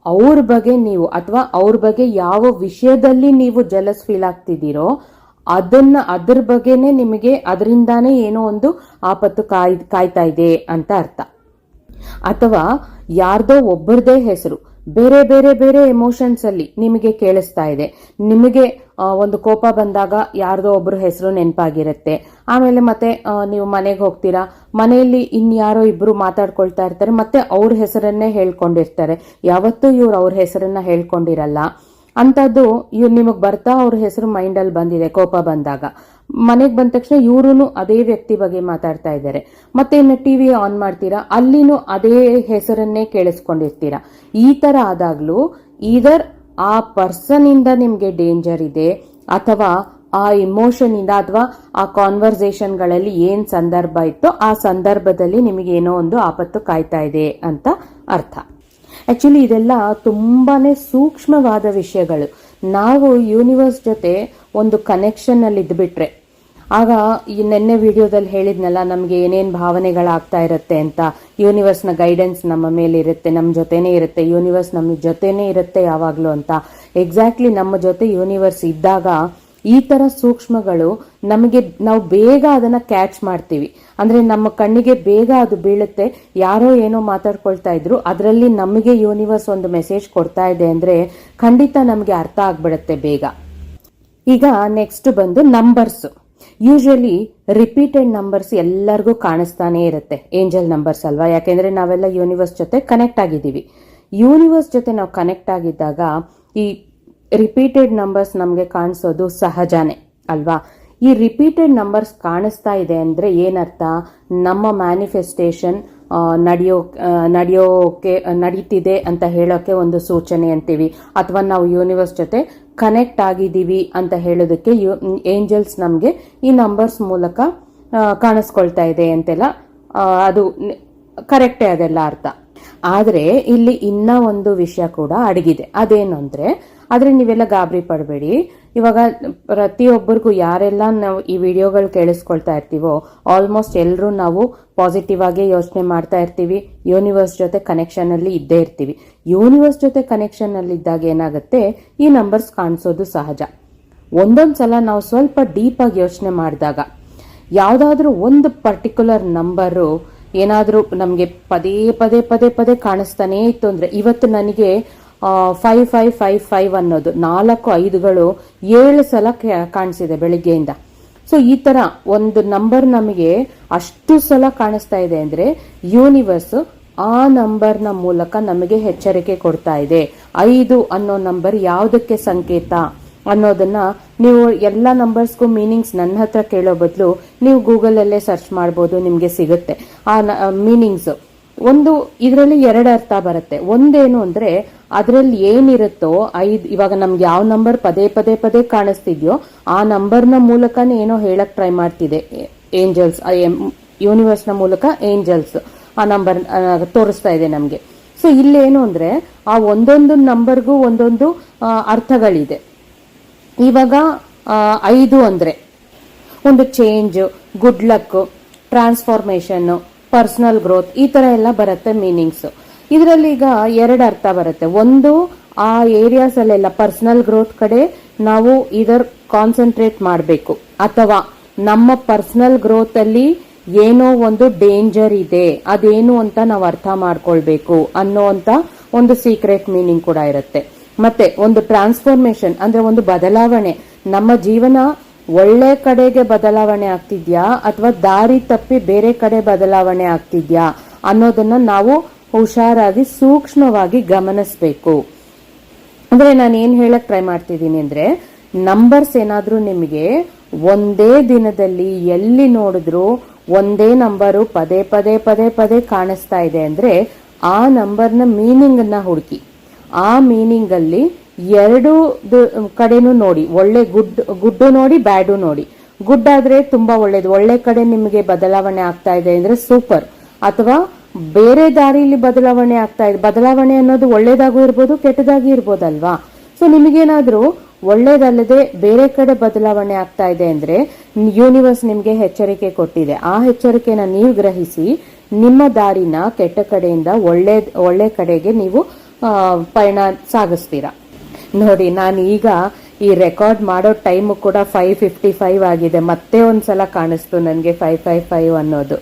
ಅವ್ರ ಬಗ್ಗೆ ನೀವು ಅಥವಾ ಅವ್ರ ಬಗ್ಗೆ ಯಾವ ವಿಷಯದಲ್ಲಿ ನೀವು ಜಲಸ್ ಫೀಲ್ ಆಗ್ತಿದ್ದೀರೋ, ಅದನ್ನ ಅದ್ರ ಬಗ್ಗೆನೇ ನಿಮಗೆ ಅದರಿಂದಾನೇ ಏನೋ ಒಂದು ಆಪತ್ತು ಕಾಯ್, ಕಾಯ್ತಾ ಇದೆ ಅಂತ ಅರ್ಥ. ಅಥವಾ ಯಾರ್ದೋ ಒಬ್ಬರದೇ ಹೆಸರು ಬೇರೆ ಬೇರೆ ಬೇರೆ ಎಮೋಷನ್ಸ್ ಅಲ್ಲಿ ನಿಮಗೆ ಕೇಳಿಸ್ತಾ ಇದೆ. ನಿಮಗೆ ಒಂದು ಕೋಪ ಬಂದಾಗ ಯಾರ್ದೋ ಒಬ್ರು ಹೆಸರು ನೆನಪಾಗಿರುತ್ತೆ. ಆಮೇಲೆ ಮತ್ತೆ ನೀವು ಮನೆಗೆ ಹೋಗ್ತೀರಾ? ಮನೆಯಲ್ಲಿ ಇನ್ಯಾರೋ ಇಬ್ರು ಮಾತಾಡ್ಕೊಳ್ತಾ ಇರ್ತಾರೆ, ಮತ್ತೆ ಅವ್ರ ಹೆಸರನ್ನೇ ಹೇಳ್ಕೊಂಡಿರ್ತಾರೆ. ಯಾವತ್ತೂ ಇವ್ರು ಅವ್ರ ಹೆಸರನ್ನ ಹೇಳ್ಕೊಂಡಿರಲ್ಲ. ಅಂಥದ್ದು ಇವ್ ನಿಮಗೆ ಬರ್ತಾ ಅವ್ರ ಹೆಸರು ಮೈಂಡಲ್ಲಿ ಬಂದಿದೆ, ಕೋಪ ಬಂದಾಗ. ಮನೆಗೆ ಬಂದ ತಕ್ಷಣ ಇವರು ಅದೇ ವ್ಯಕ್ತಿ ಬಗ್ಗೆ ಮಾತಾಡ್ತಾ ಇದ್ದಾರೆ ಮತ್ತೆ ಇನ್ನು ಟಿವಿ ಆನ್ ಮಾಡ್ತೀರಾ? ಅಲ್ಲಿನೂ ಅದೇ ಹೆಸರನ್ನೇ ಕೇಳಿಸ್ಕೊಂಡಿರ್ತೀರಾ? ಈ ತರ ಆದಾಗ್ಲೂ ಈದರ್ ಆ ಪರ್ಸನ್ ಇಂದ ನಿಮ್ಗೆ ಡೇಂಜರ್ ಇದೆ, ಅಥವಾ ಆ ಇಮೋಷನ್ ಇಂದ ಅಥವಾ ಆ ಕಾನ್ವರ್ಸೇಷನ್ಗಳಲ್ಲಿ ಏನ್ ಸಂದರ್ಭ ಇತ್ತೋ ಆ ಸಂದರ್ಭದಲ್ಲಿ ನಿಮಗೆ ಏನೋ ಒಂದು ಆಪತ್ತು ಕಾಯ್ತಾ ಇದೆ ಅಂತ ಅರ್ಥ. ಆಕ್ಚುಲಿ ಇದೆಲ್ಲ ತುಂಬಾನೇ ಸೂಕ್ಷ್ಮವಾದ ವಿಷಯಗಳು. ನಾವು ಯೂನಿವರ್ಸ್ ಜೊತೆ ಒಂದು ಕನೆಕ್ಷನ್ ಅಲ್ಲಿ ಇದ್ಬಿಟ್ರೆ, ಆಗ ಈ ನೆನ್ನೆ ವಿಡಿಯೋದಲ್ಲಿ ಹೇಳಿದ್ನಲ್ಲ, ನಮಗೆ ಏನೇನು ಭಾವನೆಗಳಾಗ್ತಾ ಇರುತ್ತೆ ಅಂತ. ಯೂನಿವರ್ಸ್ನ ಗೈಡೆನ್ಸ್ ನಮ್ಮ ಮೇಲೆ ಇರುತ್ತೆ ನಮ್ಮ ಜೊತೆನೇ ಇರುತ್ತೆ ಯೂನಿವರ್ಸ್ ನಮ್ಮ ಜೊತೆನೇ ಇರುತ್ತೆ ಯಾವಾಗ್ಲೂ ಅಂತ. ಎಕ್ಸಾಕ್ಟ್ಲಿ ನಮ್ಮ ಜೊತೆ ಯೂನಿವರ್ಸ್ ಇದ್ದಾಗ ಈ ತರ ಸೂಕ್ಷ್ಮಗಳು ನಮಗೆ, ನಾವು ಬೇಗ ಅದನ್ನ ಕ್ಯಾಚ್ ಮಾಡ್ತೀವಿ. ಅಂದ್ರೆ ನಮ್ಮ ಕಣ್ಣಿಗೆ ಬೇಗ ಅದು ಬೀಳುತ್ತೆ. ಯಾರೋ ಏನೋ ಮಾತಾಡ್ಕೊಳ್ತಾ ಇದ್ರು. ಅದರಲ್ಲಿ ನಮಗೆ ಯೂನಿವರ್ಸ್ ಒಂದು ಮೆಸೇಜ್ ಕೊಡ್ತಾ ಇದೆ ಅಂದ್ರೆ ಖಂಡಿತ ನಮಗೆ ಅರ್ಥ ಆಗ್ಬಿಡುತ್ತೆ ಬೇಗ. ಈಗ ನೆಕ್ಸ್ಟ್ ಬಂದು ನಂಬರ್ಸ್ ಯೂಶಲಿ ರಿಪೀಟೆಡ್ ನಂಬರ್ಸ್ ಎಲ್ಲರಿಗೂ ಕಾಣಿಸ್ತಾನೆ ಇರುತ್ತೆ. ಏಂಜಲ್ ನಂಬರ್ಸ್ ಅಲ್ವಾ? ಯಾಕೆಂದ್ರೆ ನಾವೆಲ್ಲ ಯೂನಿವರ್ಸ್ ಜೊತೆ ಕನೆಕ್ಟ್ ಆಗಿದ್ದೀವಿ. ಯೂನಿವರ್ಸ್ ಜೊತೆ ನಾವು ಕನೆಕ್ಟ್ ಆಗಿದ್ದಾಗ ಈ ರಿಪೀಟೆಡ್ ನಂಬರ್ಸ್ ನಮಗೆ ಕಾಣಿಸೋದು ಸಹಜನೇ, ಅಲ್ವಾ? ಈ ರಿಪೀಟೆಡ್ ನಂಬರ್ಸ್ ಕಾಣಿಸ್ತಾ ಇದೆ ಅಂದರೆ ಏನರ್ಥ? ನಮ್ಮ ಮ್ಯಾನಿಫೆಸ್ಟೇಷನ್ ನಡೆಯೋ ನಡೆಯೋಕೆ, ನಡೀತಿದೆ ಅಂತ ಹೇಳೋಕ್ಕೆ ಒಂದು ಸೂಚನೆ ಅಂತೀವಿ. ಅಥವಾ ನಾವು ಯೂನಿವರ್ಸ್ ಜೊತೆ ಕನೆಕ್ಟ್ ಆಗಿದ್ದೀವಿ ಅಂತ ಹೇಳೋದಕ್ಕೆ ಯು ಏಂಜಲ್ಸ್ ನಮಗೆ ಈ ನಂಬರ್ಸ್ ಮೂಲಕ ಕಾಣಿಸ್ಕೊಳ್ತಾ ಇದೆ ಅಂತೆಲ್ಲ ಅದು ಕರೆಕ್ಟೇ ಅದೆಲ್ಲ ಅರ್ಥ. ಆದ್ರೆ ಇಲ್ಲಿ ಇನ್ನ ಒಂದು ವಿಷಯ ಕೂಡ ಅಡಗಿದೆ. ಅದೇನು ಅಂದ್ರೆ, ಆದ್ರೆ ನೀವೆಲ್ಲ ಗಾಬರಿ ಪಡಬೇಡಿ. ಇವಾಗ ಪ್ರತಿಯೊಬ್ಬರಿಗೂ ಯಾರೆಲ್ಲ ನಾವು ಈ ವಿಡಿಯೋಗಳು ಕೇಳಿಸ್ಕೊಳ್ತಾ ಇರ್ತೀವೋ ಆಲ್ಮೋಸ್ಟ್ ಎಲ್ಲರೂ ನಾವು ಪಾಸಿಟಿವ್ ಆಗಿ ಯೋಚನೆ ಮಾಡ್ತಾ ಇರ್ತೀವಿ. ಯೂನಿವರ್ಸ್ ಜೊತೆ ಕನೆಕ್ಷನ್ ಅಲ್ಲಿ ಇದ್ದೇ ಇರ್ತೀವಿ. ಯೂನಿವರ್ಸ್ ಜೊತೆ ಕನೆಕ್ಷನ್ ಅಲ್ಲಿ ಇದ್ದಾಗ ಏನಾಗುತ್ತೆ, ಈ ನಂಬರ್ಸ್ ಕಾಣಿಸೋದು ಸಹಜ. ಒಂದೊಂದ್ ಸಲ ನಾವು ಸ್ವಲ್ಪ ಡೀಪ್ ಆಗಿ ಯೋಚನೆ ಮಾಡಿದಾಗ, ಯಾವುದಾದ್ರೂ ಒಂದು ಪರ್ಟಿಕ್ಯುಲರ್ ನಂಬರು ಏನಾದರೂ ನಮಗೆ ಪದೇ ಪದೇ ಪದೇ ಪದೇ ಕಾಣಿಸ್ತಾನೇ ಇತ್ತು ಅಂದರೆ ಇವತ್ತು ನನಗೆ ಫೈವ್ ಫೈವ್ ಫೈವ್ ಫೈವ್ ಅನ್ನೋದು ನಾಲ್ಕು, ಐದುಗಳು ಏಳು ಸಲ ಕಾಣಿಸಿದೆ ಬೆಳಿಗ್ಗೆಯಿಂದ. ಸೊ ಈ ತರ ಒಂದು ನಂಬರ್ ನಮಗೆ ಅಷ್ಟು ಸಲ ಕಾಣಿಸ್ತಾ ಇದೆ ಅಂದರೆ ಯೂನಿವರ್ಸ್ ಆ ನಂಬರ್ನ ಮೂಲಕ ನಮಗೆ ಎಚ್ಚರಿಕೆ ಕೊಡ್ತಾ ಇದೆ. ಐದು ಅನ್ನೋ ನಂಬರ್ ಯಾವುದಕ್ಕೆ ಸಂಕೇತ ಅನ್ನೋದನ್ನ ನೀವು ಎಲ್ಲ ನಂಬರ್ಸ್ಗೂ ಮೀನಿಂಗ್ಸ್ ನನ್ನ ಹತ್ರ ಕೇಳೋ ಬದಲು ನೀವು ಗೂಗಲಲ್ಲೇ ಸರ್ಚ್ ಮಾಡ್ಬೋದು, ನಿಮಗೆ ಸಿಗುತ್ತೆ. ಆ ಮೀನಿಂಗ್ಸ್ ಒಂದು, ಇದರಲ್ಲಿ ಎರಡು ಅರ್ಥ ಬರುತ್ತೆ. ಒಂದೇನು ಅಂದ್ರೆ ಅದರಲ್ಲಿ ಏನಿರುತ್ತೋ, ಐದ್, ಇವಾಗ ನಮ್ಗೆ ಯಾವ ನಂಬರ್ ಪದೇ ಪದೇ ಪದೇ ಕಾಣಿಸ್ತಿದ್ಯೋ, ಆ ನಂಬರ್ನ ಮೂಲಕನೇ ಏನೋ ಹೇಳಕ್ ಟ್ರೈ ಮಾಡ್ತಿದೆ. ಏಂಜಲ್ಸ್ ಯೂನಿವರ್ಸ್ನ ಮೂಲಕ ಏಂಜಲ್ಸ್ ಆ ನಂಬರ್ ತೋರಿಸ್ತಾ ಇದೆ ನಮಗೆ. ಸೊ ಇಲ್ಲೇನು ಅಂದ್ರೆ ಆ ಒಂದೊಂದು ನಂಬರ್ಗೂ ಒಂದೊಂದು ಅರ್ಥಗಳಿದೆ. ಇವಾಗ ಐದು ಅಂದ್ರೆ ಒಂದು change good luck transformation personal growth ಈ ತರ ಎಲ್ಲ ಬರುತ್ತೆ ಮೀನಿಂಗ್ಸ್ ಇದರಲ್ಲಿ ಈಗ ಎರಡು ಅರ್ಥ ಬರುತ್ತೆ. ಒಂದು, ಆ ಏರಿಯಾಸ್ ಅಲ್ಲೆಲ್ಲ ಪರ್ಸನಲ್ ಗ್ರೋತ್ ಕಡೆ ನಾವು ಇದರ್ ಕಾನ್ಸಂಟ್ರೇಟ್ ಮಾಡಬೇಕು. ಅಥವಾ ನಮ್ಮ ಪರ್ಸನಲ್ ಗ್ರೋತ್ ಅಲ್ಲಿ ಏನೋ ಒಂದು ಡೇಂಜರ್ ಇದೆ, ಅದೇನು ಅಂತ ನಾವು ಅರ್ಥ ಮಾಡ್ಕೊಳ್ಬೇಕು ಅನ್ನೋ ಒಂದು ಸೀಕ್ರೆಟ್ ಮೀನಿಂಗ್ ಕೂಡ ಇರುತ್ತೆ. ಮತ್ತೆ ಒಂದು ಟ್ರಾನ್ಸ್ಫಾರ್ಮೇಶನ್ ಅಂದ್ರೆ ಒಂದು ಬದಲಾವಣೆ. ನಮ್ಮ ಜೀವನ ಒಳ್ಳೆ ಕಡೆಗೆ ಬದಲಾವಣೆ ಆಗ್ತಿದ್ಯಾ, ಅಥವಾ ದಾರಿ ತಪ್ಪಿ ಬೇರೆ ಕಡೆ ಬದಲಾವಣೆ ಆಗ್ತಿದ್ಯಾ ಅನ್ನೋದನ್ನ ನಾವು ಹುಷಾರಾಗಿ, ಸೂಕ್ಷ್ಮವಾಗಿ ಗಮನಿಸಬೇಕು. ಅಂದ್ರೆ ನಾನು ಏನ್ ಹೇಳಕ್ ಟ್ರೈ ಮಾಡ್ತಿದ್ದೀನಿ ಅಂದ್ರೆ ನಂಬರ್ಸ್ ಏನಾದ್ರೂ ನಿಮಗೆ ಒಂದೇ ದಿನದಲ್ಲಿ ಎಲ್ಲಿ ನೋಡಿದ್ರು ಒಂದೇ ನಂಬರು ಪದೇ ಪದೇ ಪದೇ ಪದೇ ಕಾಣಿಸ್ತಾ ಇದೆ ಅಂದ್ರೆ, ಆ ನಂಬರ್ನ ಮೀನಿಂಗ್ ಅನ್ನ ಹುಡುಕಿ. ಆ ಮೀನಿಂಗ್ ಅಲ್ಲಿ ಎರಡು ಕಡೆನೂ ನೋಡಿ, ಒಳ್ಳೆ ಗುಡ್, ಗುಡ್ಡು ನೋಡಿ, ಬ್ಯಾಡು ನೋಡಿ. ಗುಡ್ ಆದ್ರೆ ತುಂಬಾ ಒಳ್ಳೇದು. ಒಳ್ಳೆ ಕಡೆ ನಿಮಗೆ ಬದಲಾವಣೆ ಆಗ್ತಾ ಇದೆ ಅಂದ್ರೆ ಸೂಪರ್. ಅಥವಾ ಬೇರೆ ದಾರಿಯಲ್ಲಿ ಬದಲಾವಣೆ ಆಗ್ತಾ ಇದೆ. ಬದಲಾವಣೆ ಅನ್ನೋದು ಒಳ್ಳೇದಾಗೂ ಇರ್ಬೋದು, ಕೆಟ್ಟದಾಗಿ ಇರ್ಬೋದಲ್ವಾ? ಸೊ ನಿಮಗೇನಾದ್ರೂ ಒಳ್ಳೇದಲ್ಲದೆ ಬೇರೆ ಕಡೆ ಬದಲಾವಣೆ ಆಗ್ತಾ ಇದೆ ಅಂದ್ರೆ ಯೂನಿವರ್ಸ್ ನಿಮ್ಗೆ ಎಚ್ಚರಿಕೆ ಕೊಟ್ಟಿದೆ. ಆ ಎಚ್ಚರಿಕೆನ ನೀವು ಗ್ರಹಿಸಿ, ನಿಮ್ಮ ದಾರಿನ ಕೆಟ್ಟ ಕಡೆಯಿಂದ ಒಳ್ಳೆ ಒಳ್ಳೆ ಕಡೆಗೆ ನೀವು ಪಯಣ ಸಾಗಿಸ್ತೀರಾ. ನೋಡಿ, ನಾನು ಈಗ ಈ ರೆಕಾರ್ಡ್ ಮಾಡೋ ಟೈಮು ಕೂಡ ಫೈವ್ ಫಿಫ್ಟಿ ಫೈವ್ ಆಗಿದೆ. ಮತ್ತೆ ಒಂದ್ಸಲ ಕಾಣಿಸ್ತು ನನಗೆ ಫೈವ್ ಫೈವ್ ಫೈವ್ ಅನ್ನೋದು.